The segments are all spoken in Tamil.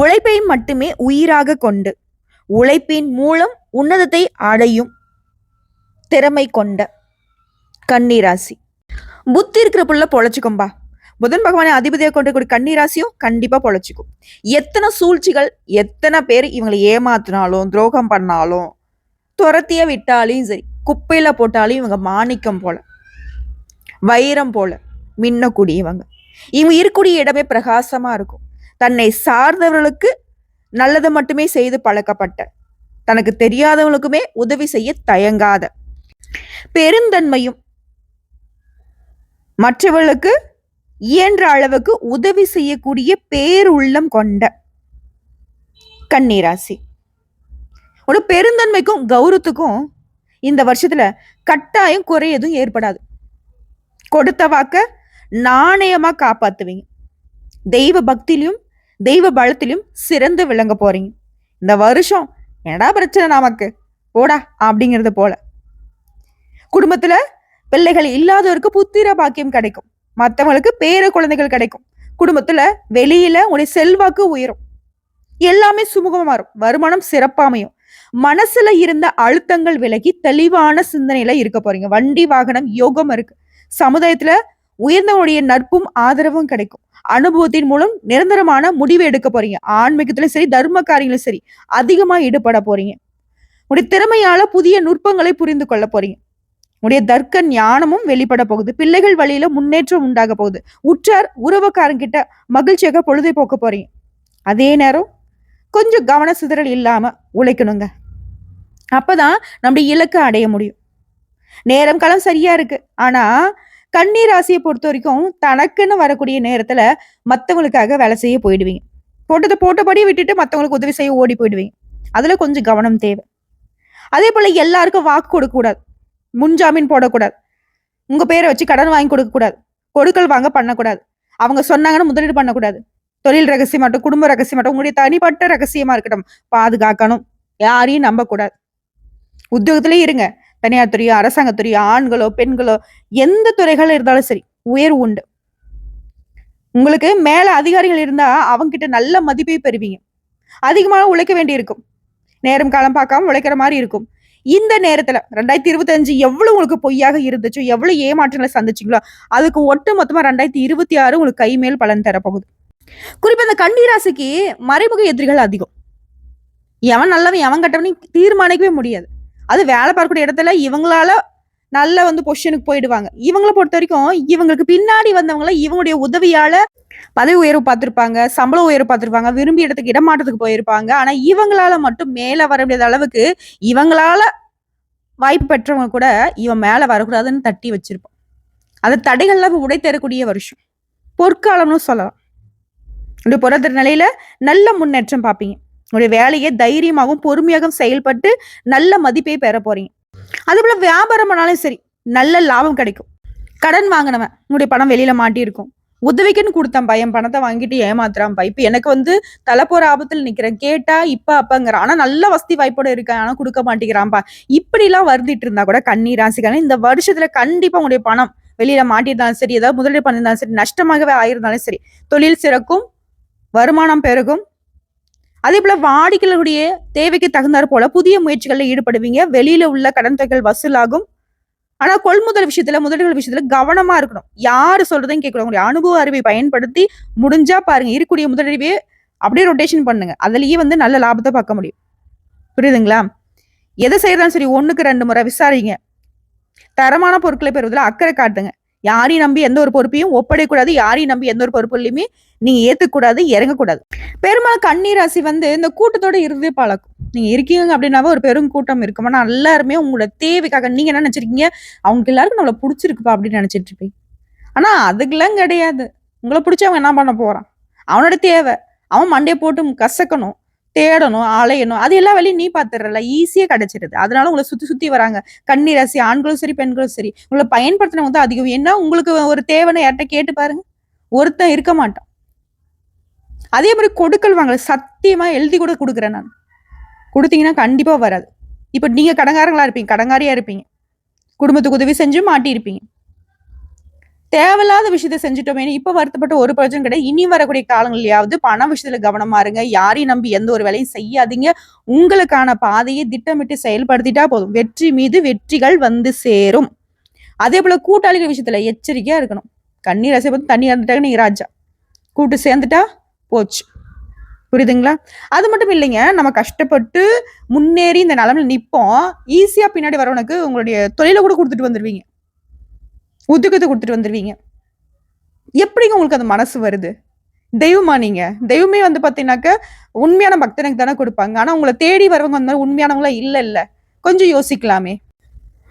உழைப்பை மட்டுமே உயிராக கொண்டு உழைப்பின் மூலம் உன்னதத்தை அடையும் திறமை கொண்ட கன்னிராசி. புத்தி இருக்கிற புள்ள பொழைச்சிக்கும்பா புதன் பகவானை அதிபதியாக கொண்டு கூடிய கன்னிராசியும் கண்டிப்பாக பொழைச்சிக்கும். எத்தனை சூழ்ச்சிகள் எத்தனை பேர் இவங்களை ஏமாத்தினாலும் துரோகம் பண்ணாலும் துரத்திய விட்டாலையும் சரி குப்பையில் போட்டாலும் இவங்க மாணிக்கம் போல வைரம் போல மின்னக்கூடியவங்க. இவங்க இருக்கக்கூடிய இடமே பிரகாசமாக இருக்கும். தன்னை சார்ந்தவர்களுக்கு நல்லதை மட்டுமே செய்து பழக்கப்பட்ட. தனக்கு தெரியாதவங்களுக்குமே உதவி செய்ய தயங்காத. பெருந்தன்மையும் மற்றவர்களுக்கு இயன்ற அளவுக்கு உதவி செய்யக்கூடிய பேருள்ளம் கொண்ட கன்னிராசி. ஒரு பெருந்தன்மைக்கும் கௌரவத்துக்கும் இந்த வருஷத்துல கட்டாயம் குறை எதுவும் ஏற்படாது. கொடுத்த வாக்க நாணயமா காப்பாத்துவீங்க. தெய்வ பக்தியிலும் தெய்வ பலத்திலும் சிறந்து விளங்க போறீங்க. இந்த வருஷம் என்னடா பிரச்சனை நமக்கு? போடா அப்படிங்கிறது போல. குடும்பத்துல பிள்ளைகள் இல்லாதவருக்கு புத்திர பாக்கியம் கிடைக்கும். மற்றவங்களுக்கு பேர குழந்தைகள் கிடைக்கும். குடும்பத்துல வெளியில உடைய செல்வாக்கு உயரும். எல்லாமே சுமூகமா இருக்கும் வருமானம் சிறப்பாமையும் மனசுல இருந்த அழுத்தங்கள் விலகி தெளிவான சிந்தனையில இருக்க போறீங்க. வண்டி வாகனம் யோகம் இருக்கு. சமுதாயத்துல உயர்ந்தவனுடைய நட்பும் ஆதரவும் கிடைக்கும். அனுபவத்தின் மூலம் நிரந்தரமான முடிவு எடுக்க போறீங்க. ஆன்மீகத்திலும் சரி தர்ம காரியங்களும் சரி அதிகமா ஈடுபட போறீங்க. உடைய திறமையால புதிய நுட்பங்களை புரிந்து கொள்ள போறீங்க. உடைய தர்க்க ஞானமும் வெளிப்பட போகுது. பிள்ளைகள் வழியில முன்னேற்றம் உண்டாக போகுது. உற்றார் உறவுக்காரங்கிட்ட மகிழ்ச்சியாக பொழுதை போக்க போறீங்க. அதே நேரம் கொஞ்சம் கவன சிதறல் இல்லாம உழைக்கணுங்க. அப்பதான் நம்முடைய இலக்கை அடைய முடியும். நேரம் காலம் சரியா இருக்கு. ஆனா கன்னி ராசியை பொறுத்த வரைக்கும் தனக்குன்னு வரக்கூடிய நேரத்துல மத்தவங்களுக்காக வேலை செய்ய போயிடுவீங்க. போட்டதை போட்டபடியே விட்டுட்டு மத்தவங்களுக்கு உதவி செய்ய ஓடி போயிடுவீங்க. அதுல கொஞ்சம் கவனம் தேவை. அதே போல எல்லாருக்கும் வாக்கு கொடுக்க கூடாது முன்ஜாமீன் போடக்கூடாது. உங்க பேரை வச்சு கடன் வாங்கி கொடுக்க கூடாது கொடுக்கல் வாங்க பண்ணக்கூடாது. அவங்க சொன்னாங்கன்னு முதலீடு பண்ணக்கூடாது. தொழில் ரகசியம் மட்டும் குடும்ப ரகசியம் மட்டும் உங்களுடைய தனிப்பட்ட ரகசியமா இருக்கட்டும் பாதுகாக்கணும். யாரையும் நம்பக்கூடாது. உத்தியோகத்திலே இருங்க. தனியார் துறையோ அரசாங்கத்துறையோ ஆண்களோ பெண்களோ எந்த துறைகள் இருந்தாலும் சரி உயர்வு உண்டு. உங்களுக்கு மேல அதிகாரிகள் இருந்தா அவங்க கிட்ட நல்ல மதிப்பை பெறுவீங்க. அதிகமாக உழைக்க வேண்டி இருக்கும் நேரம் காலம் பார்க்காம உழைக்கிற மாதிரி இருக்கும். இந்த நேரத்துல ரெண்டாயிரத்தி இருபத்தஞ்சு எவ்வளவு உங்களுக்கு பொய்யாக இருந்துச்சோ எவ்வளவு ஏமாற்றங்களை சந்திச்சீங்களோ அதுக்கு ஒட்டு மொத்தமா ரெண்டாயிரத்தி இருபத்தி ஆறு உங்களுக்கு கை மேல் பலன் தரப்போகுது. குறிப்பா இந்த கண்ணீராசிக்கு மறைமுக எதிரிகள் அதிகம். எவன் நல்லவன் எவன் கட்டவனையும் தீர்மானிக்கவே முடியாது. அது வேலை பார்க்கக்கூடிய இடத்துல இவங்களால நல்ல வந்து பொசிஷனுக்கு போயிடுவாங்க. இவங்களை பொறுத்த வரைக்கும் இவங்களுக்கு பின்னாடி வந்தவங்கள இவங்களுடைய உதவியால பதவி உயர்வு பார்த்துருப்பாங்க சம்பள உயர்வு பார்த்துருப்பாங்க விரும்பிய இடத்துக்கு இடமாற்றத்துக்கு போயிருப்பாங்க. ஆனா இவங்களால மட்டும் மேல வர முடியாத அளவுக்கு இவங்களால வாய்ப்பு பெற்றவங்க கூட இவன் மேல வரக்கூடாதுன்னு தட்டி வச்சிருப்பான். அது தடைகள்லாம் உடை தரக்கூடிய வருஷம். பொற்காலம்னு சொல்லலாம். உடைய பொருளாதார நிலையில நல்ல முன்னேற்றம் பார்ப்பீங்க. உங்களுடைய வேலையை தைரியமாகவும் பொறுமையாகவும் செயல்பட்டு நல்ல மதிப்பை பெற போறீங்க. அதே போல வியாபாரம் பண்ணாலும் சரி நல்ல லாபம் கிடைக்கும். கடன் வாங்கினவன் உங்களுடைய பணம் வெளியில மாட்டியிருக்கும். உதவிக்குன்னு கொடுத்தான் பையன் பணத்தை வாங்கிட்டு ஏமாத்துறான்பா இப்போ எனக்கு வந்து தலை போற ஆபத்தில் நிக்கிறேன். கேட்டா இப்ப அப்பங்கிறான் ஆனா நல்ல வசதி வாய்ப்போட இருக்கேன். ஆனா கொடுக்க மாட்டேங்கிறான்பா இப்படிலாம் எல்லாம் வருந்திட்டு இருந்தா கூட கண்ணீர் ராசிக்கான இந்த வருஷத்துல கண்டிப்பா உங்களுடைய பணம் வெளியில மாட்டியிருந்தாலும் சரி ஏதாவது முதலீடு பண்ணியிருந்தாலும் சரி நஷ்டமாகவே ஆயிருந்தாலும் சரி தொழில் சிறக்கும் வருமானம் பெருகும் அதே போல வாடிக்கையாளருடைய தேவைக்கு தகுந்தாற் போல புதிய முயற்சிகளில் ஈடுபடுவீங்க. வெளியில உள்ள கடன் தொகைகள் வசூலாகும். ஆனா கொள்முதல் விஷயத்துல முதலீடுகள் விஷயத்துல கவனமா இருக்கணும். யாரு சொல்றதையும் கேட்கணும் உங்களுடைய அனுபவ அறிவை பயன்படுத்தி முடிஞ்சா பாருங்க. இருக்கக்கூடிய முதலீடுவே அப்படியே ரொட்டேஷன் பண்ணுங்க. அதுலயே வந்து நல்ல லாபத்தை பார்க்க முடியும். புரியுதுங்களா? எதை செய்யறதாலும் சரி ஒண்ணுக்கு ரெண்டு முறை விசாரிங்க. தரமான பொருட்களை பெறுவதில் அக்கறை காட்டுங்க. யாரையும் நம்பி எந்த ஒரு பொறுப்பையும் ஒப்படைக்கூடாது யாரையும் நம்பி எந்த ஒரு பொறுப்புலையுமே நீங்க ஏத்துக்கூடாது இறங்கக்கூடாது. பெரும்பாலும் கண்ணீர் ராசி வந்து இந்த கூட்டத்தோட இருந்தே பழக்கம். நீங்க இருக்கீங்க அப்படின்னாவே ஒரு பெரும் கூட்டம் இருக்கும். ஆனா எல்லாருமே உங்களோட தேவைக்காக நீங்க என்ன நினைச்சிருக்கீங்க? அவங்களுக்கு எல்லாருக்கும் நம்மள பிடிச்சிருக்குப்பா அப்படின்னு நினைச்சிட்டு இருப்பீங்க. ஆனா அதுக்கெல்லாம் கிடையாது. உங்களை பிடிச்சவங்க என்ன பண்ண போறான்? அவனோட தேவை. அவன் மண்டையை போட்டு கசக்கணும். தேடணும் அலையணும். அது எல்லா வேலையும் நீ பார்த்துடுறல ஈஸியாக கிடைச்சிருது. அதனால உங்களை சுற்றி சுற்றி வராங்க. கண்ணி ராசி ஆண்களும் சரி பெண்களும் சரி. உங்களை பயன்படுத்தினவங்க தான் அதிகம். என்ன உங்களுக்கு ஒரு தேவைன்னு யார்கிட்ட கேட்டு பாருங்க. ஒருத்தன் இருக்க மாட்டான். அதே மாதிரி கொடுக்கல் வாங்கல. சத்தியமாக எழுதி கூட கொடுக்குறேன் நான். கொடுத்தீங்கன்னா கண்டிப்பாக வராது. இப்போ நீங்கள் கடங்காரங்களா இருப்பீங்க. கடங்காரியாக இருப்பீங்க. குடும்பத்துக்கு உதவி செஞ்சு மாட்டியிருப்பீங்க. தேவையில்லாத விஷயத்த செஞ்சுட்டோமே இப்போ வருத்தப்பட்ட ஒரு பிரச்சனை கிடையாது. இனி வரக்கூடிய காலங்கள்லயாவது பண விஷயத்துல கவனமா இருங்க. யாரையும் நம்பி எந்த ஒரு வேலையும் செய்யாதீங்க. உங்களுக்கான பாதையை திட்டமிட்டு செயல்படுத்திட்டா போதும். வெற்றி மீது வெற்றிகள் வந்து சேரும். அதே போல கூட்டாளிகள் விஷயத்துல எச்சரிக்கையா இருக்கணும். கண்ணீர் ரசை பார்த்து தண்ணி இறந்துட்டாங்க நீங்க ராஜா. கூட்டு சேர்ந்துட்டா போச்சு. புரியுதுங்களா? அது மட்டும் இல்லைங்க. நம்ம கஷ்டப்பட்டு முன்னேறி இந்த நிலமையில நிற்போம் ஈஸியாக பின்னாடி வரவனுக்கு உங்களுடைய தொழிலை கூட கொடுத்துட்டு வந்துடுவீங்க உத்தியோகத்தை கொடுத்துட்டு வந்துடுவீங்க எப்படிங்க உங்களுக்கு அந்த மனசு வருது? தெய்வமா நீங்க? தெய்வமே வந்து பாத்தீங்கன்னாக்க உண்மையான பக்தனுக்கு தானே கொடுப்பாங்க. ஆனா உங்களை தேடி வரவங்க அந்த மாதிரி உண்மையானவங்களா இல்ல இல்ல. கொஞ்சம் யோசிக்கலாமே.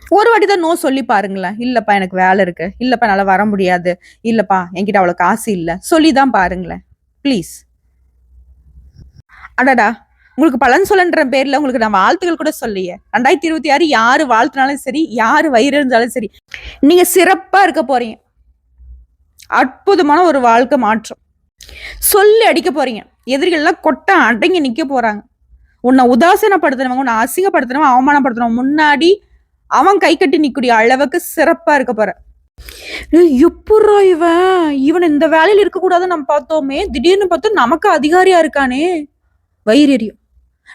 ஒரு வாட்டி தான் நோ சொல்லி பாருங்களேன். இல்லப்பா எனக்கு வேலை இருக்கு. இல்லப்பா என்னால் வர முடியாது. இல்லப்பா என்கிட்ட அவ்வளோ காசு இல்லை. சொல்லி தான் பாருங்களேன். ப்ளீஸ் அடடா. உங்களுக்கு பலன் சொல்லன்ற பேர்ல உங்களுக்கு நான் வாழ்த்துக்கள் கூட சொல்லியே ரெண்டாயிரத்தி இருபத்தி ஆறு யாரு வாழ்த்தினாலும் சரி யாரு வயிறு இருந்தாலும் சரி நீங்க சிறப்பா இருக்க போறீங்க. அற்புதமான ஒரு வாழ்க்கை மாற்றம். சொல்லி அடிக்க போறீங்க. எதிரிகள்லாம் கொட்ட அடங்கி நிக்க போறாங்க. உன்னை உதாசீனப்படுத்தினவங்க உன்னை அசிங்கப்படுத்தினவங்க அவமானப்படுத்தினவங்க முன்னாடி அவன் கை கட்டி நிற்கக்கூடிய அளவுக்கு சிறப்பா இருக்க போற. எப்படா இவன் இவன் இந்த வேலையில இருக்கக்கூடாதுன்னு நம்ம பார்த்தோமே. திடீர்னு பார்த்தோம் நமக்கு அதிகாரியா இருக்கானே. வயிறு எரியும்.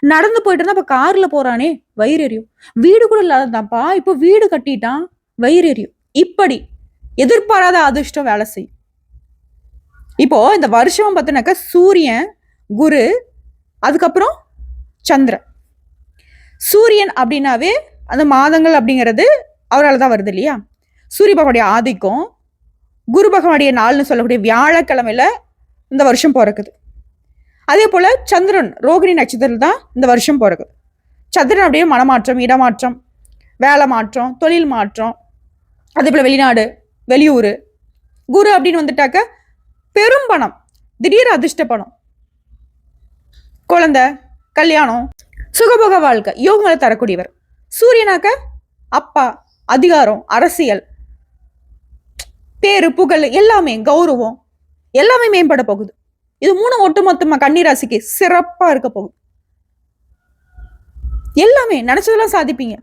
நடந்து போயிட்டு இருந்தா இப்ப கார்ல போறானே வயிறு எரியும். வீடு கூட இல்லாததான்ப்பா இப்போ வீடு கட்டிட்டான் வயிறு எரியும். இப்படி எதிர்பாராத அதிர்ஷ்டம் வேலை செய்யும். இப்போ இந்த வருஷம் பார்த்தினாக்கா சூரியன் குரு அதுக்கப்புறம் சந்திரன். சூரியன் அப்படின்னாவே அந்த மாதங்கள் அப்படிங்கிறது அவரால் தான் வருது இல்லையா? சூரிய பகவானுடைய ஆதிக்கம் குரு பகவானுடைய நாள்னு சொல்லக்கூடிய வியாழக்கிழமையில இந்த வருஷம் பிறக்குது. அதே போல் சந்திரன் ரோகிணி நட்சத்திரம் தான் இந்த வருஷம் போகிறது சந்திரன் அப்படியே மனமாற்றம் இடமாற்றம் வேலை மாற்றம் தொழில் மாற்றம் அதே போல் வெளிநாடு வெளியூர். குரு அப்படின்னு வந்துட்டாக்க பெரும் பணம் திடீர் அதிர்ஷ்ட பணம். குழந்த கல்யாணம் சுகபோக வாழ்க்கை யோகங்களை தரக்கூடியவர். சூரியனாக்க அப்பா அதிகாரம் அரசியல் பேரு புகழ் எல்லாமே கௌரவம் எல்லாமே மேம்பட போகுது. இது மூணு ஒட்டுமொத்தமா கன்னிராசிக்கு சிறப்பா இருக்க போகும் எல்லாமே நினைச்சதெல்லாம் சாதிப்பீங்க.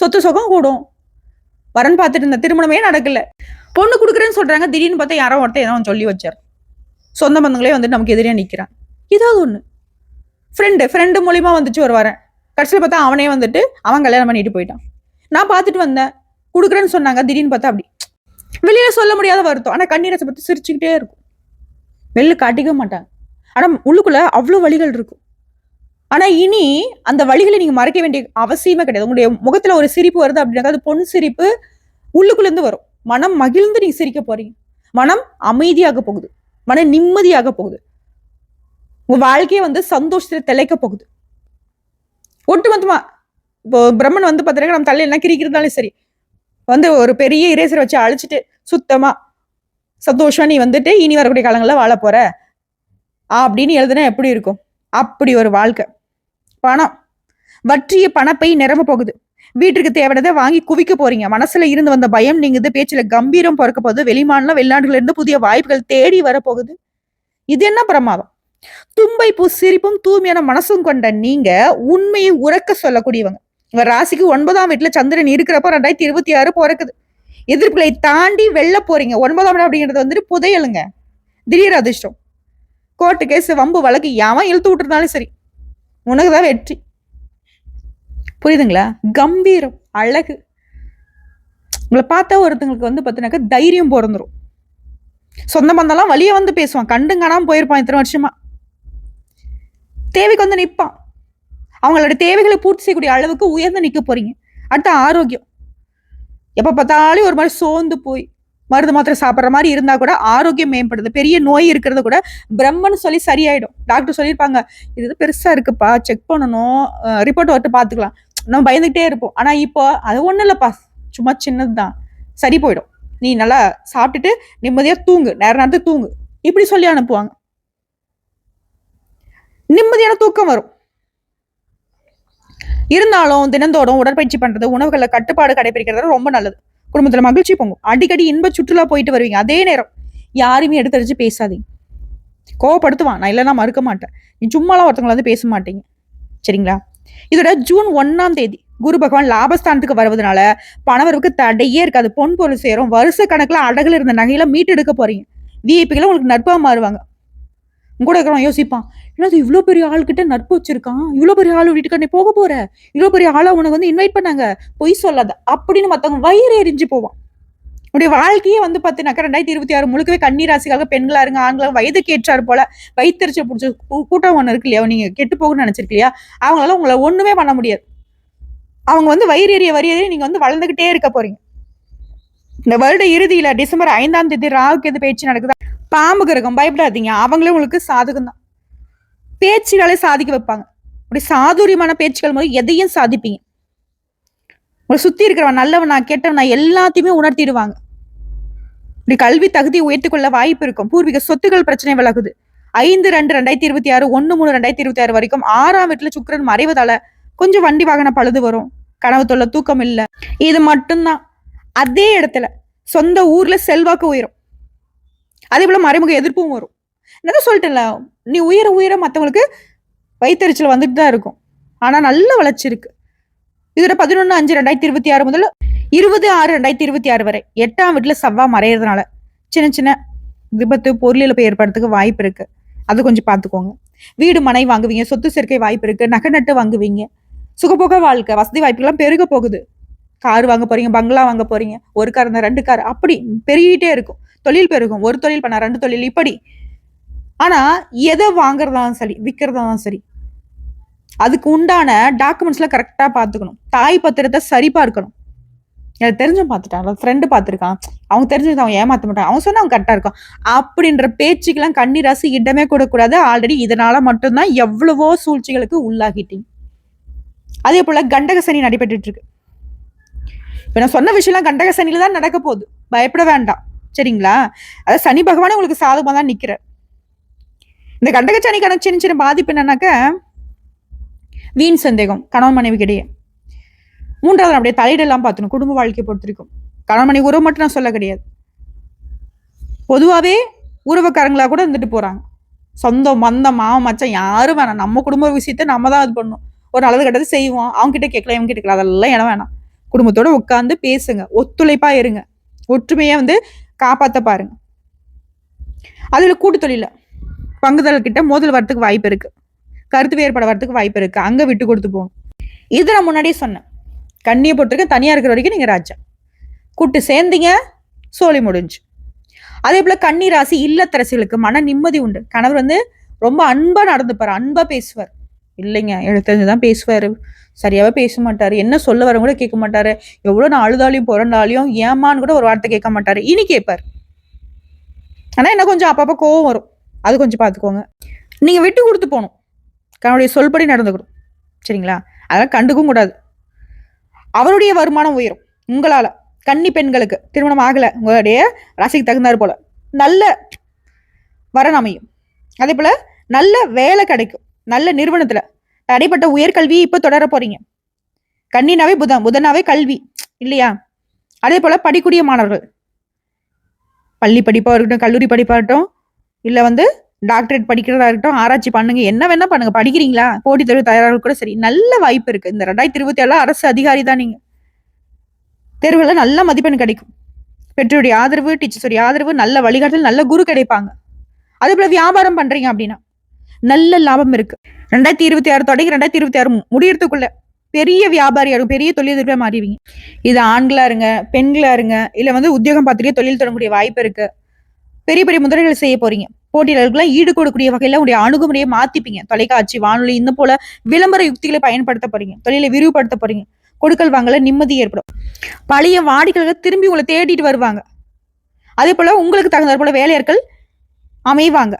சொத்து சுகம் கூடும். வரன் பார்த்துட்டு இருந்த திருமணமே நடக்கல. பொண்ணு கொடுக்குறேன்னு சொல்றாங்க. திடீர்னு பார்த்தா யாரோ ஒருத்தர் ஏதோ சொல்லி வச்சார். சொந்த பந்தங்களே வந்து நமக்கு எதிரியா நிற்கிறான் ஏதாவது ஒன்று ஃப்ரெண்டு ஃப்ரெண்டு மூலியமா வந்துச்சு ஒரு வரேன். கடைசியில் பார்த்தா அவனே வந்துட்டு அவன் கல்யாணம் பண்ணிட்டு போயிட்டான். நான் பார்த்துட்டு வந்தேன். கொடுக்குறேன்னு சொன்னாங்க. திடீர்னு பார்த்தா அப்படி. வெளியில சொல்ல முடியாத வருத்தம். ஆனால் கண்ணீரசை பார்த்து சிரிச்சுக்கிட்டே இருக்கும். வெளில காட்டிக்க மாட்டாங்க. ஆனால் உள்ளுக்குள்ளே அவ்வளோ வழிகள் இருக்கும். ஆனால் இனி அந்த வழிகளை நீங்கள் மறைக்க வேண்டிய அவசியமே கிடையாது. உங்களுடைய முகத்தில் ஒரு சிரிப்பு வருது அப்படின்னாக்கா அது பொண்ணு சிரிப்பு உள்ளுக்குள்ளேருந்து வரும். மனம் மகிழ்ந்து நீங்கள் சிரிக்க போகிறீங்க மனம் அமைதியாக போகுது. மன நிம்மதியாக போகுது. உங்கள் வாழ்க்கையை வந்து சந்தோஷத்தில் திளைக்க போகுது. ஒட்டுமொத்தமாக இப்போ பிரம்மன் வந்து பார்த்தீங்கன்னா நம்ம தலையில் என்ன கிரிக்கிறதாலும் சரி வந்து ஒரு பெரிய இரேசரை வச்சு அழிச்சிட்டு சுத்தமாக சந்தோஷமா நீ வந்துட்டு இனி வரக்கூடிய காலங்களில் வாழ போற. அப்படின்னு எழுதுனா எப்படி இருக்கும்? அப்படி ஒரு வாழ்க்கை. பணம். வற்றிய பணப்பை நிரம்ப போகுது. வீட்டுக்கு தேவையானதை வாங்கி குவிக்க போறீங்க. மனசுல இருந்து வந்த பயம் நீங்குது. பேச்சுல கம்பீரம் பிறக்க போகுது. வெளிமாநிலம் வெளிநாடுகள் இருந்து புதிய வாய்ப்புகள் தேடி வரப்போகுது. இது என்ன பிரமாதம்? தும்பை பூ சிரிப்பும் தூய்மையான மனசும் கொண்ட நீங்க உண்மையை உறக்க சொல்லக்கூடியவங்க. உங்க ராசிக்கு ஒன்பதாம் வீட்டுல சந்திரன் இருக்கிறப்போ ரெண்டாயிரத்தி இருபத்தி ஆறு பிறக்குது. எதிர்ப்புகளை தாண்டி வெளில போறீங்க. ஒன்பதாம் இடம் அப்படிங்கிறது வந்துட்டு புதையலுங்க. திடீர் அதிர்ஷ்டம். கோர்ட்டு கேஸ் வம்பு வழக்கு யாவன் இழுத்து விட்டுருந்தாலும் சரி. உனக்கு தான் வெற்றி. புரியுதுங்களா? கம்பீரம் அழகு. உங்களை பார்த்தா ஒருத்தங்களுக்கு வந்து பார்த்தீங்கன்னாக்கா தைரியம் பிறந்துடும் சொந்த பந்தம்லாம் வழிய வந்து பேசுவான். கண்டும் போயிருப்பான் இத்தனை வருஷமா. தேவைக்கு வந்து நிற்பான். அவங்களோட தேவைகளை பூர்த்தி செய்யக்கூடிய அளவுக்கு உயர்ந்து நிற்க போறீங்க. அடுத்த ஆரோக்கியம். எப்போ பார்த்தாலும் ஒரு மாதிரி சோர்ந்து போய் மருந்து மாத்திரை சாப்பிட்ற மாதிரி இருந்தா கூட ஆரோக்கியம் மேம்படுது. பெரிய நோய் இருக்கிறது கூட பிரம்மன்னு சொல்லி சரியாயிடும். டாக்டர் சொல்லியிருப்பாங்க இது பெருசா இருக்குப்பா செக் பண்ணணும். ரிப்போர்ட் வரட்டு பார்த்துக்கலாம். நம்ம பயந்துகிட்டே இருப்போம். ஆனா இப்போ அது ஒன்றும் இல்லைப்பா. சும்மா சின்னதுதான். சரி போயிடும். நீ நல்லா சாப்பிட்டுட்டு நிம்மதியா தூங்கு. நேர நேரத்துக்கு தூங்கு. இப்படி சொல்லி அனுப்புவாங்க. நிம்மதியான தூக்கம் வரும். இருந்தாலும் தினந்தோறும் உடற்பயிற்சி பண்றது உணவுகளை கட்டுப்பாடு கடைபிடிக்கிறது ரொம்ப நல்லது. குடும்பத்துல மகிழ்ச்சி பொங்கும். அடிக்கடி இன்ப சுற்றுலா போயிட்டு வருவீங்க. அதே நேரம் யாரையுமே எடுத்தடிச்சு பேசாதீங்க. கோவப்படுத்துவான். நான் இல்லைன்னா மறுக்க மாட்டேன். நீ சும்மாலாம் ஒருத்தவங்களை வந்து பேச மாட்டீங்க. சரிங்களா? இதோட ஜூன் ஒன்னாம் தேதி குரு பகவான் லாபஸ்தானத்துக்கு வருவதனால பணவருக்கு தடையே இருக்காது. பொன் பொருள் சேரும். வருஷ கணக்கில் அடகுல இருந்த நகையில மீட்டு எடுக்க போறீங்க விஐபிகளை உங்களுக்கு நட்பாக மாறுவாங்க. கூட இருக்கிறவன் யோசிப்பான் என்னது இவ்வளோ பெரிய ஆள்கிட்ட நட்பு வச்சிருக்கான்? இவ்வளோ பெரிய ஆள் வீட்டுக்கு நீ போக போற? இவ்வளோ பெரிய ஆளா உனக்கு வந்து இன்வைட் பண்ணாங்க? பொய் சொல்லாத. அப்படின்னு மற்றவங்க வயிறு எரிஞ்சு போவான். உடைய வாழ்க்கையே வந்து பார்த்தீங்கன்னாக்கா ரெண்டாயிரத்தி இருபத்தி ஆறு முழுக்கவே கன்னி ராசிக்காக பெண்களா இருங்க ஆண்களா வயது கேட்டார் போல வயிற்றுச்சல் பிடிச்ச கூ- கூட்டம் ஒன்று இருக்கு இல்லையா? நீங்க கெட்டு போகணும்னு நினைச்சிருக்கு அவங்களால உங்களை ஒண்ணுமே பண்ண முடியாது. அவங்க வந்து வயிறு எறிய வரி எறிய நீங்க வந்து வளர்ந்துகிட்டே இருக்க போறீங்க. இந்த வருட இறுதியில டிசம்பர் ஐந்தாம் தேதி ராகுக்கு எது பேச்சு நடக்குது பாம்பு கிரகம் பயப்படாதீங்க. அவங்களே உங்களுக்கு சாதகம் தான் பேச்சுகளே சாதிக்க வைப்பாங்க. அப்படி சாதுரியமான பேச்சுகள் மூலம் எதையும் சாதிப்பீங்க. உங்களை சுத்தி இருக்கிறவன் நல்லவன் நான் கெட்டவன் நான் எல்லாத்தையுமே உணர்த்திடுவாங்க. இப்படி கல்வி தகுதி உயர்த்திக்கொள்ள வாய்ப்பு இருக்கும். பூர்வீக சொத்துக்கள் பிரச்சனை விலகுது. ஐந்து ரெண்டு ரெண்டாயிரத்தி இருபத்தி ஆறு ஒன்னு மூணு ரெண்டாயிரத்தி இருபத்தி ஆறு வரைக்கும் ஆறாம் வீட்டுல சுக்கிரன் மறைவதால கொஞ்சம் வண்டி வாகன பழுது வரும். கனவு தொல்லை தூக்கம் இல்லை. இது மட்டும்தான். அதே இடத்துல சொந்த ஊர்ல செல்வாக்கு உயரும். அதே போல் மறைமுக எதிர்ப்பும் வரும். நான் சொல்லிட்டேன்ல நீ உயர உயர மற்றவங்களுக்கு வயிற்றுச்சல் வந்துட்டு தான் இருக்கும். ஆனால் நல்ல வளர்ச்சி இருக்குது இதோட பதினொன்று அஞ்சு ரெண்டாயிரத்தி இருபத்தி ஆறு முதல் இருபது ஆறு ரெண்டாயிரத்தி இருபத்தி ஆறு வரை எட்டாம் வீட்டில் செவ்வாய் மறையறதுனால சின்ன சின்ன விபத்து பொருள் இழப்பு ஏற்படுறதுக்கு வாய்ப்பு இருக்குது அது கொஞ்சம் பார்த்துக்கோங்க. வீடு மனை வாங்குவீங்க சொத்து சேர்க்கை வாய்ப்பு இருக்குது நகை நட்டு வாங்குவீங்க. சுகபோக வாழ்க்கை வசதி வாய்ப்புகள்லாம் பெருக போகுது. கார் வாங்க போகிறீங்க பங்களா வாங்க போகிறீங்க ஒரு கார் இருந்தால் ரெண்டு கார் அப்படி பெருகிட்டே இருக்கும். தொழில் பெருகும் ஒரு தொழில் பண்ண ரெண்டு தொழில் இப்படி. ஆனா எதை வாங்குறதாலும் சரி விற்கிறதாலும் சரி அதுக்கு உண்டான டாக்குமெண்ட்ஸ்லாம் கரெக்டாக பார்த்துக்கணும். தாய் பத்திரத்தை சரி பார்க்கணும். எனக்கு தெரிஞ்சவன் பார்த்துட்டான் ஃப்ரெண்டு பார்த்துருக்கான். அவங்க தெரிஞ்சது அவன் ஏமாத்த மாட்டான். அவன் சொன்னா அவன் கரெக்டாக இருக்கான் அப்படின்ற பேச்சுக்கெல்லாம் கண்ணி ராசி இடமே கொடுக்கூடாது ஆல்ரெடி இதனால மட்டும்தான் எவ்வளவோ சூழ்ச்சிகளுக்கு உள்ளாகிட்டீங்க அதே போல கண்டக சனி நடைபெற்றுட்டு இருக்கு. இப்போ நான் சொன்ன விஷயம்லாம் கண்டக சனியில தான் நடக்க போகுது. பயப்பட வேண்டாம். சரிங்களா? அதாவது சனி பகவானே உங்களுக்கு சாதகமாக தான் நிற்கிறார் இந்த கண்டக சனிக்கான சின்ன சின்ன பாதிப்பு என்னன்னாக்க வீண் சந்தேகம் கணவன் மனைவிக்கிடையே மூன்றாவது அப்படியே தலையிடலாம் பார்த்துணும் குடும்ப வாழ்க்கையை பொறுத்திருக்கும் கணவன் மனைவி உறவு மட்டும் நான் சொல்ல கிடையாது. பொதுவாகவே உறவுக்காரங்களாக கூட இருந்துட்டு போகிறாங்க சொந்தம் மந்தம் மாவன் மச்சான் யாரும் வேணாம். நம்ம குடும்ப விஷயத்த நம்ம தான் இது பண்ணணும் ஒரு நல்லது கெட்டது செய்வோம். அவங்ககிட்ட கேட்கலாம் இவங்க கேட்கலாம். அதெல்லாம் இடம் வேணாம். குடும்பத்தோடு உட்காந்து பேசுங்க. ஒத்துழைப்பாக இருங்க. ஒற்றுமையாக வந்து காப்பாற்ற பாருங்க. அதில் கூட்டு தொழில பங்குதாரர் கிட்ட மோதல் வரத்துக்கு வாய்ப்பு இருக்கு. கருத்து வேறுபட வரத்துக்கு வாய்ப்பு இருக்கு. அங்க விட்டு கொடுத்து போகணும். இது நான் முன்னாடியே சொன்னேன். கண்ணியை போட்டிருக்க தனியா இருக்கிற வரைக்கும் நீங்க ராஜா. கூட்டு சேர்ந்தீங்க சோழி முடிஞ்சு. அதே போல கன்னி ராசி இல்லத்தரசிகளுக்கு மன நிம்மதி உண்டு. கணவர் வந்து ரொம்ப அன்பா நடந்துப்பார் அன்பா பேசுவார். இல்லைங்க எனக்கு தெரிஞ்சுதான் பேசுவார். சரியாகவே பேச மாட்டார். என்ன சொல்ல வர கூட கேட்க மாட்டார். எவ்வளோ நான் அழுதாலையும் புறண்டாலையும் ஏமான்னு கூட ஒரு வார்த்தை கேட்க மாட்டார். இனி கேட்பார். ஆனால் என்ன கொஞ்சம் அப்பப்போ கோவம் வரும். அது கொஞ்சம் பார்த்துக்கோங்க. நீங்கள் விட்டு கொடுத்து போகணும். கணவருடைய சொல்படி நடந்துக்கணும். சரிங்களா? அதெல்லாம் கண்டுக்கவும் கூடாது. அவருடைய வருமானம் உயரும். உங்களால். கன்னி பெண்களுக்கு திருமணம் ஆகலை. உங்களுடைய ராசிக்கு தகுந்தாறு போல். நல்ல வரன் அமையும் அதே போல் நல்ல வேலை கிடைக்கும். நல்ல நிறுவனத்துல. தடைப்பட்ட உயர்கல்வியை இப்ப தொடர போறீங்க. கண்ணினாவே புதன் புதனாவே கல்வி. இல்லையா? அதே போல படிக்கூடிய மாணவர்கள். பள்ளி படிப்பா இருக்கட்டும் கல்லூரி படிப்பாக இருக்கட்டும் இல்ல வந்து டாக்டரேட் படிக்கிறதா இருக்கட்டும் ஆராய்ச்சி பண்ணுங்க என்ன வேணா பண்ணுங்க. படிக்கிறீங்களா? போட்டித் தேர்வு தயாராக கூட சரி. நல்ல வாய்ப்பு இருக்கு. இந்த ரெண்டாயிரத்தி இருபத்தி ஏழு அரசு அதிகாரி தான் நீங்க. தேர்வுல நல்ல மதிப்பெண் கிடைக்கும். பெற்றோருடைய ஆதரவு டீச்சர்ஸுடைய ஆதரவு நல்ல வழிகாட்டல் நல்ல குரு கிடைப்பாங்க. அதே போல வியாபாரம் பண்றீங்க அப்படின்னா நல்ல லாபம் இருக்கு. ரெண்டாயிரத்தி இருபத்தி ஆறு தொடங்கி ரெண்டாயிரத்தி இருபத்தி ஆறு முடியறதுக்குள்ள பெரிய வியாபாரியா இருக்கும் பெரிய தொழிலதிபராக மாறிடுவீங்க. இது ஆண்களா இருங்க பெண்களா இருங்க இல்லை வந்து உத்தியோகம் பார்த்துட்டே தொழில் தொடங்கக்கூடிய வாய்ப்பு இருக்கு. பெரிய பெரிய முதலீடுகள் செய்ய போறீங்க. போட்டியாளர்கள்லாம் ஈடு வகையில உங்களுடைய அணுகுமுறையை மாத்திப்பீங்க. தொலைக்காட்சி வானொலி இந்த போல விளம்பர யுக்திகளை பயன்படுத்த போறீங்க. தொழிலை விரிவுபடுத்த போறீங்க. கொடுக்கல் வாங்கல நிம்மதி ஏற்படும். பழைய வாடிக்கைகள் திரும்பி உங்களை தேடிட்டு வருவாங்க. அதே போல உங்களுக்கு தகுந்தாற் போல வேலையாட்கள் அமைவாங்க.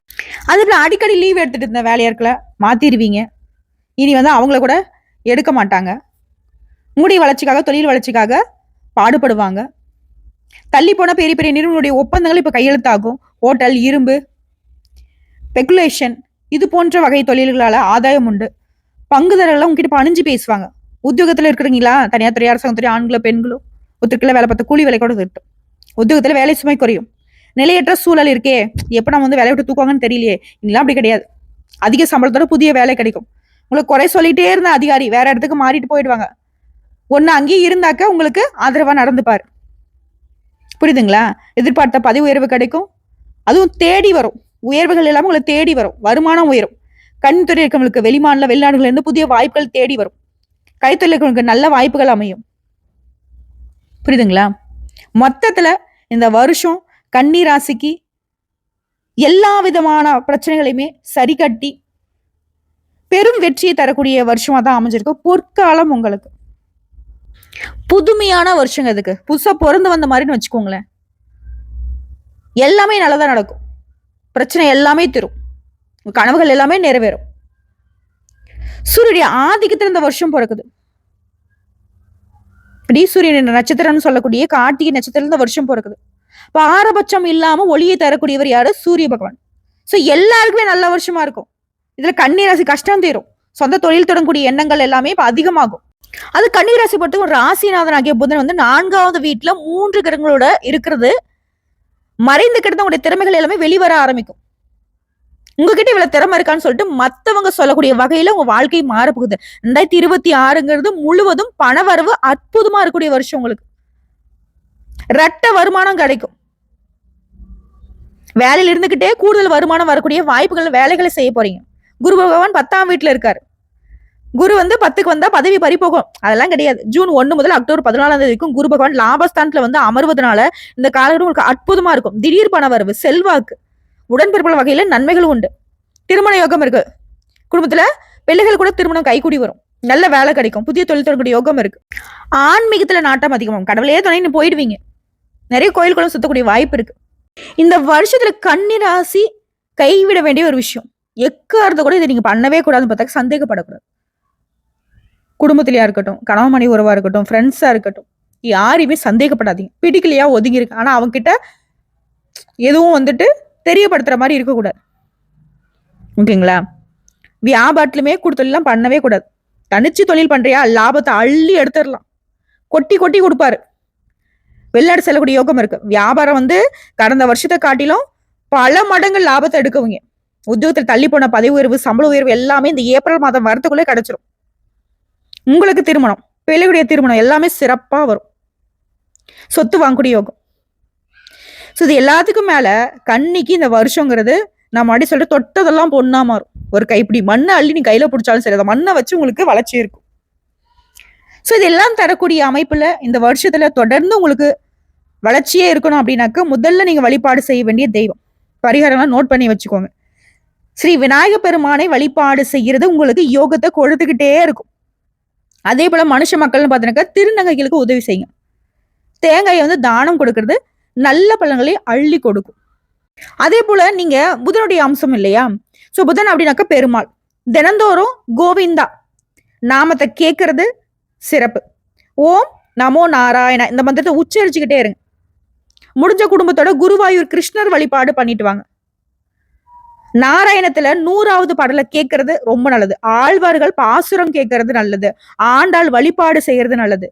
அதுபோல் அடிக்கடி லீவ் எடுத்துகிட்டு இருந்த வேலையாட்களை மாற்றிடுவீங்க இனி வந்து அவங்கள கூட எடுக்க மாட்டாங்க. உங்களுடைய வளர்ச்சிக்காக தொழில் வளர்ச்சிக்காக பாடுபடுவாங்க. தள்ளி போன பெரிய பெரிய நிறுவனுடைய ஒப்பந்தங்கள் இப்போ கையெழுத்தாகும். ஹோட்டல் இரும்பு ஸ்பெகுலேஷன் இது போன்ற வகை தொழில்களால் ஆதாயம் உண்டு. பங்குதாரர்கள் உங்ககிட்ட பணிஞ்சு பேசுவாங்க. உத்தியோகத்தில் இருக்கிறீங்களா தனியார் துறை அரசாங்கத்துறை ஆண்களோ பெண்களோ ஒத்துக்கெல்லாம் வேலை பார்த்த கூலி வேலை கூட திட்டும் உத்தியோகத்தில் வேலை சுமை குறையும். நிலையற்ற சூழல் இருக்கே. எப்போ நம்ம வந்து வேலையை விட்டு தூக்குவாங்கன்னு தெரியலையே. இதெல்லாம் அப்படி கிடையாது. அதிக சம்பளத்தோட புதிய வேலை கிடைக்கும். உங்களுக்கு குறை சொல்லிட்டே இருந்த அதிகாரி வேற இடத்துக்கு மாறிட்டு போயிடுவாங்க. ஒன்று அங்கேயே இருந்தாக்க உங்களுக்கு ஆதரவா நடந்துப்பார். புரியுதுங்களா? எதிர்பார்த்த பதவி உயர்வு கிடைக்கும். அதுவும் தேடி வரும். உயர்வுகள் எல்லாமே உங்களை தேடி வரும். வருமானம் உயரும். கண்துறை இருக்கவங்களுக்கு வெளிமாநில வெளிநாடுகள்ல இருந்து புதிய வாய்ப்புகள் தேடி வரும். கைத்தொழில் இருக்கவங்களுக்கு நல்ல வாய்ப்புகள் அமையும். புரியுதுங்களா? மொத்தத்துல இந்த வருஷம் கன்னி ராசிக்கு எல்லா விதமான பிரச்சனைகளையுமே சரி கட்டி பெரும் வெற்றியை தரக்கூடிய வருஷமா தான் அமைஞ்சிருக்கு. பொற்காலம் உங்களுக்கு. புதுமையான வருஷங்க இதுக்கு. புதுசா பிறந்து வந்த மாதிரின்னு வச்சுக்கோங்களேன். எல்லாமே நல்லதா நடக்கும். பிரச்சனை எல்லாமே தரும். கனவுகள் எல்லாமே நிறைவேறும். சூரியனுடைய ஆதிக்கத்தில் இந்த வருஷம் பிறக்குது. இப்படி சூரியன் நட்சத்திரம்னு சொல்லக்கூடிய கார்த்திகை நட்சத்திரம் இந்த வருஷம் பிறக்குது. பாரபட்சம் இல்லாம ஒளியை தரக்கூடியவர் யாரு? சூரிய பகவான். ஸோ எல்லாருக்குமே நல்ல வருஷமா இருக்கும். இதுல கன்னிராசி கஷ்டம் தீரும். சொந்த தொழில் தொடங்கக்கூடிய எண்ணங்கள் எல்லாமே இப்ப அதிகமாகும். அது கன்னிராசி பொறுத்தவரை ராசிநாதன் ஆகிய புதன் வந்து நான்காவது வீட்டுல மூன்று கிரகங்களோட இருக்கிறது. மறைந்து கிடந்த உங்களுடைய திறமைகள் எல்லாமே வெளிவர ஆரம்பிக்கும். உங்ககிட்ட இவ்வளவு திறமை இருக்கான்னு சொல்லிட்டு மத்தவங்க சொல்லக்கூடிய வகையில உங்க வாழ்க்கை மாறப்போகுது ரெண்டாயிரத்தி இருபத்தி ஆறுங்கிறது முழுவதும் பணவரவு அற்புதமா இருக்கக்கூடிய வருஷம் உங்களுக்கு. ரெட்ட வருமானம் கிடைக்கும். வேலையில இருந்துகிட்டே கூடுதல் வருமானம் வரக்கூடிய வாய்ப்புகள் வேலைகளை செய்ய போறீங்க. குரு பகவான் பத்தாம் வீட்டுல இருக்காரு. குரு வந்து பத்துக்கு வந்தா பதவி பறி போகும். அதெல்லாம் கிடையாது. ஜூன் ஒன்று முதல் அக்டோபர் பதினாலாம் தேதி வரைக்கும் குரு பகவான் லாபஸ்தானத்துல வந்து அமர்வதனால இந்த காலகட்டம் உங்களுக்கு அற்புதமா இருக்கும். திடீர் பண வரவு செல்வாக்கு உடன்பிறப்புள்ள வகையில நன்மைகளும் உண்டு. திருமண யோகம் இருக்கு. குடும்பத்துல பிள்ளைகள் கூட திருமணம் கைகூடி வரும். நல்ல வேலை கிடைக்கும். புதிய தொழில் தொடங்கக்கூடிய யோகம் இருக்கு. ஆன்மீகத்துல நாட்டம் அதிகமாகும். கடவுளே துணைன்னு போயிடுவீங்க. நிறைய கோயில்களும் சுத்தக்கூடிய வாய்ப்பு இருக்கு. இந்த வருஷத்துல கன்னி ராசி கைவிட வேண்டிய ஒரு விஷயம். எக்காரத கூட இதை நீங்க பண்ணவே கூடாதுன்னு பார்த்தா சந்தேகப்படக்கூடாது. குடும்பத்திலயா இருக்கட்டும் கணவன் மனைவி உறவா இருக்கட்டும் ஃப்ரெண்ட்ஸா இருக்கட்டும் யாரையுமே சந்தேகப்படாதீங்க. பிடிக்கலையா ஒதுங்கி இருக்கு ஆனா அவங்க கிட்ட எதுவும் வந்துட்டு தெரியப்படுத்துற மாதிரி இருக்கக்கூடாது. ஓகேங்களா? வியாபாரத்துலயுமே கொடுத்தலாம் பண்ணவே கூடாது. தனிச்சு தொழில் பண்றியா? லாபத்தை அள்ளி எடுத்துடலாம். கொட்டி கொட்டி கொடுப்பாரு. வெளிநாடு செல்லக்கூடிய யோகம் இருக்கு. வியாபாரம் வந்து கடந்த வருஷத்தை காட்டிலும் பல மடங்கு லாபத்தை எடுக்கவங்க. உத்தியோகத்தில் தள்ளி போன பதவி உயர்வு சம்பள உயர்வு எல்லாமே இந்த ஏப்ரல் மாதம் வரத்துக்குள்ளே கிடைச்சிரும். உங்களுக்கு திருமணம் பிள்ளைகளுடைய திருமணம் எல்லாமே சிறப்பா வரும். சொத்து வாங்கக்கூடிய யோகம். ஸோ இது எல்லாத்துக்கும் மேலே கன்னிக்கு இந்த வருஷங்கிறது நான் மறுபடியும் சொல்லிட்டு தொட்டதெல்லாம் பொண்ணா மாறும். ஒரு கைப்பிடி மண்ணை அள்ளி நீ கையில பிடிச்சாலும் சரி அந்த மண்ணை வச்சு உங்களுக்கு வளர்ச்சி இருக்கும். ஸோ இதெல்லாம் தரக்கூடிய அமைப்பில் இந்த வருஷத்துல தொடர்ந்து உங்களுக்கு வளர்ச்சியே இருக்கணும் அப்படின்னாக்க முதல்ல நீங்க வழிபாடு செய்ய வேண்டிய தெய்வம். பரிகாரம்லாம் நோட் பண்ணி வச்சுக்கோங்க. ஸ்ரீ விநாயக பெருமானை வழிபாடு செய்யறது உங்களுக்கு யோகத்தை கொடுத்துக்கிட்டே இருக்கும். அதே போல மனுஷ மக்கள்னு பார்த்தீங்கன்னாக்கா திருநங்கைகளுக்கு உதவி செய்யும் தேங்காயை வந்து தானம் கொடுக்கறது நல்ல பழங்களை அள்ளி கொடுக்கும். அதே போல நீங்க புதனுடைய அம்சம் இல்லையா? சோ புதன் அப்படின்னாக்கா பெருமாள். தினந்தோறும் கோவிந்தா. நாமத்தை கேட்கறது சிறப்பு. ஓம் நமோ நாராயண. இந்த மந்திரத்தை உச்சரிச்சுக்கிட்டே இருங்க. முடிஞ்ச குடும்பத்தோட குருவாயூர் கிருஷ்ணர் வழிபாடு பண்ணிட்டு வாங்க. நாராயணத்துல நூறாவது பாடலை கேட்கறது ரொம்ப நல்லது. ஆழ்வார்கள் பாசுரம் கேட்கறது நல்லது. ஆண்டாள் வழிபாடு செய்யறது நல்லது.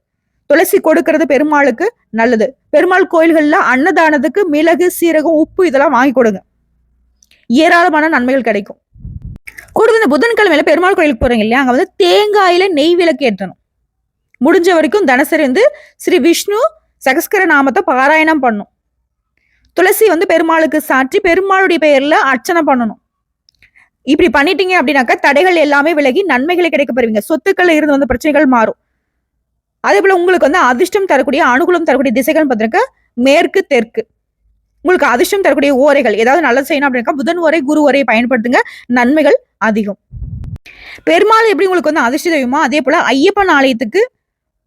துளசி கொடுக்கறது பெருமாளுக்கு நல்லது. பெருமாள் கோயில்கள்ல அன்னதானத்துக்கு மிளகு சீரகம் உப்பு இதெல்லாம் வாங்கி கொடுங்க. ஏராளமான நன்மைகள் கிடைக்கும். கூடுதல் இந்த புதன்கிழமையில பெருமாள் கோயிலுக்கு போறீங்க இல்லையா? அங்க வந்து தேங்காயில நெய் விளக்கு ஏற்றணும். முடிஞ்ச வரைக்கும் தினசரி வந்து ஸ்ரீ விஷ்ணு சகஸ்கர நாமத்தை பாராயணம் பண்ணும். துளசி வந்து பெருமாளுக்கு சாற்றி பெருமாளுடைய பெயர்ல அர்ச்சனை பண்ணணும். இப்படி பண்ணிட்டீங்க அப்படின்னாக்கா தடைகள் எல்லாமே விலகி நன்மைகளை கிடைக்க பெறுவீங்க சொத்துக்கள் இருந்து வந்த பிரச்சனைகள் மாறும். அதே போல உங்களுக்கு வந்து அதிர்ஷ்டம் தரக்கூடிய அனுகூலம் தரக்கூடிய திசைகள் பார்த்தீங்கன்னா மேற்கு தெற்கு. உங்களுக்கு அதிர்ஷ்டம் தரக்கூடிய ஓரைகள் ஏதாவது நல்லது செய்யணும் அப்படின்னா புதன் ஓரை குரு ஓரையை பயன்படுத்துங்க. நன்மைகள் அதிகம். பெருமாள் எப்படி உங்களுக்கு வந்து அதிர்ஷ்ட தெய்வமோ அதே போல ஐயப்பன் ஆலயத்துக்கு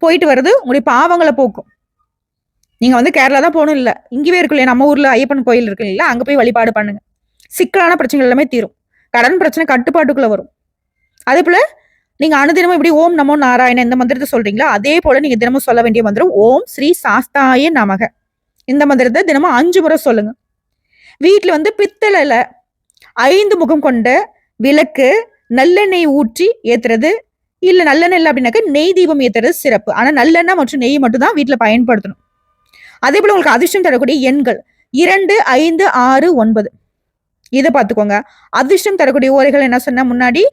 போயிட்டு வர்றது உங்களுடைய பாவங்களை போக்கும். நீங்க வந்து கேரளா தான் போகணும் இல்லை. இங்கேயே இருக்கு இல்லையா? நம்ம ஊர்ல ஐயப்பன் கோயில் இருக்கு இல்லையா? அங்க போய் வழிபாடு பண்ணுங்க. சிக்கலான பிரச்சனைகள் எல்லாமே தீரும். கடன் பிரச்சனை கட்டுப்பாட்டுக்குள்ள வரும். அதே போல நீங்க அனுதினமும் இப்படி ஓம் நமோ நாராயண இந்த மந்திரத்தை சொல்றீங்களா? அதே போல நீங்க தினமும் சொல்ல வேண்டிய மந்திரம் ஓம் ஸ்ரீ சாஸ்தாய நமக. இந்த மந்திரத்தை தினமும் அஞ்சு முறை சொல்லுங்க. வீட்டுல வந்து பித்தளைல ஐந்து முகம் கொண்ட விளக்கு நல்லெண்ணெய் ஊற்றி ஏத்துறது. இல்ல நல்லெண்ணெய் இல்லை அப்படின்னாக்க நெய் தீபம் ஏத்துறது சிறப்பு. ஆனா நல்லெண்ணெய் மற்றும் நெய் மட்டும் தான் வீட்டுல பயன்படுத்தணும். அதே போல உங்களுக்கு அதிர்ஷ்டம் தரக்கூடிய எண்கள். இரண்டு ஐந்து ஆறு ஒன்பது. இதை பார்த்துக்கோங்க. அதிர்ஷ்டம் தரக்கூடிய ஓரைகள் என்ன சொன்ன முன்னாடி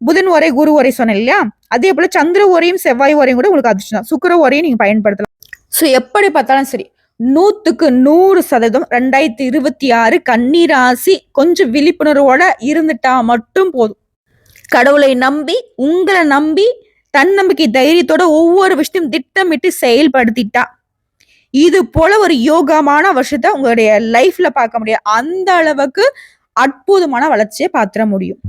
புதன் ஓரை குரு ஓரை சொன்னேன் இல்லையா? அதே போல சந்திர ஓரையும் செவ்வாய் ஓரையும் கூட உங்களுக்கு அதிர்ஷ்டம் தான். சுக்கர ஓரையும் நீங்க பயன்படுத்தலாம். ஸோ எப்படி பார்த்தாலும் சரி நூத்துக்கு நூறு சதவீதம் ரெண்டாயிரத்தி இருபத்தி ஆறு கன்னிராசி கொஞ்சம் விழிப்புணர்வோட இருந்துட்டா மட்டும் போதும். கடவுளை நம்பி உங்களை நம்பி தன்னம்பிக்கை தைரியத்தோட ஒவ்வொரு விஷயத்தையும் திட்டமிட்டு செயல்படுத்திட்டா. இது போல ஒரு யோகமான வருஷத்தை உங்களுடைய லைஃப்ல பார்க்க முடியும். அந்த அளவுக்கு அற்புதமான வளர்ச்சியை பாத்திர முடியும்.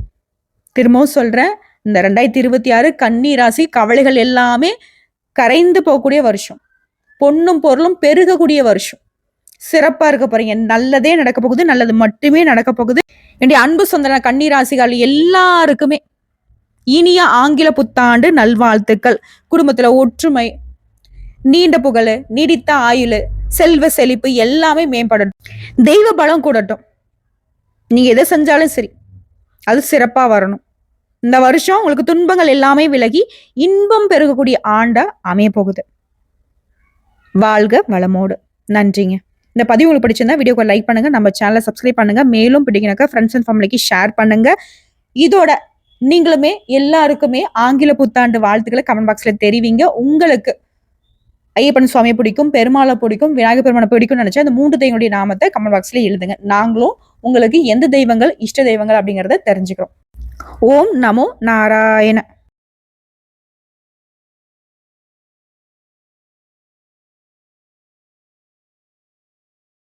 திரும்பவும் சொல்றேன் இந்த ரெண்டாயிரத்தி இருபத்தி ஆறு கன்னி ராசி கவலைகள் எல்லாமே கரைந்து போகக்கூடிய வருஷம். பொண்ணும் பொருளும் பெருகக்கூடிய வருஷம். சிறப்பா இருக்க போறீங்க. நல்லதே நடக்க போகுது நல்லது மட்டுமே நடக்க போகுது. என்னுடைய அன்பு சொந்தன கன்னி ராசிகள் எல்லாருக்குமே இனிய ஆங்கில புத்தாண்டு நல்வாழ்த்துக்கள். குடும்பத்துல ஒற்றுமை நீண்ட புகழ் நீடித்த ஆயுள் செல்வ செழிப்பு எல்லாமே மேம்படணும். தெய்வ பலம் கூடட்டும். நீங்க எதை செஞ்சாலும் சரி அது சிறப்பா வரணும். இந்த வருஷம் உங்களுக்கு துன்பங்கள் எல்லாமே விலகி இன்பம் பெருகக்கூடிய ஆண்டா அமைய போகுது. வாழ்க வளமோடு. நன்றிங்க. இந்த பதிவு உங்களுக்கு பிடிச்சிருந்தா வீடியோக்கு லைக் பண்ணுங்க. நம்ம சேனலை சப்ஸ்கிரைப் பண்ணுங்க. மேலும் பிடிக்கினாக்கா ஃப்ரெண்ட்ஸ் அண்ட் ஃபேமிலிக்கு ஷேர் பண்ணுங்க. இதோட நீங்களுமே எல்லாருக்குமே ஆங்கில புத்தாண்டு வாழ்த்துக்களை கமெண்ட் பாக்ஸ்ல தெரிவிங்க. உங்களுக்கு ஐயப்பன் சுவாமியை பிடிக்கும் பெருமாளை பிடிக்கும் விநாயகர் பெருமானை பிடிக்கும்னு நினைச்சா அந்த மூன்று தெய்வங்களுடைய நாமத்தை கமெண்ட் பாக்ஸ்ல எழுதுங்க. நாங்களும் உங்களுக்கு எந்த தெய்வங்கள் இஷ்ட தெய்வங்கள் அப்படிங்கறத தெரிஞ்சுக்கிறோம். ஓம் நமோ நாராயண.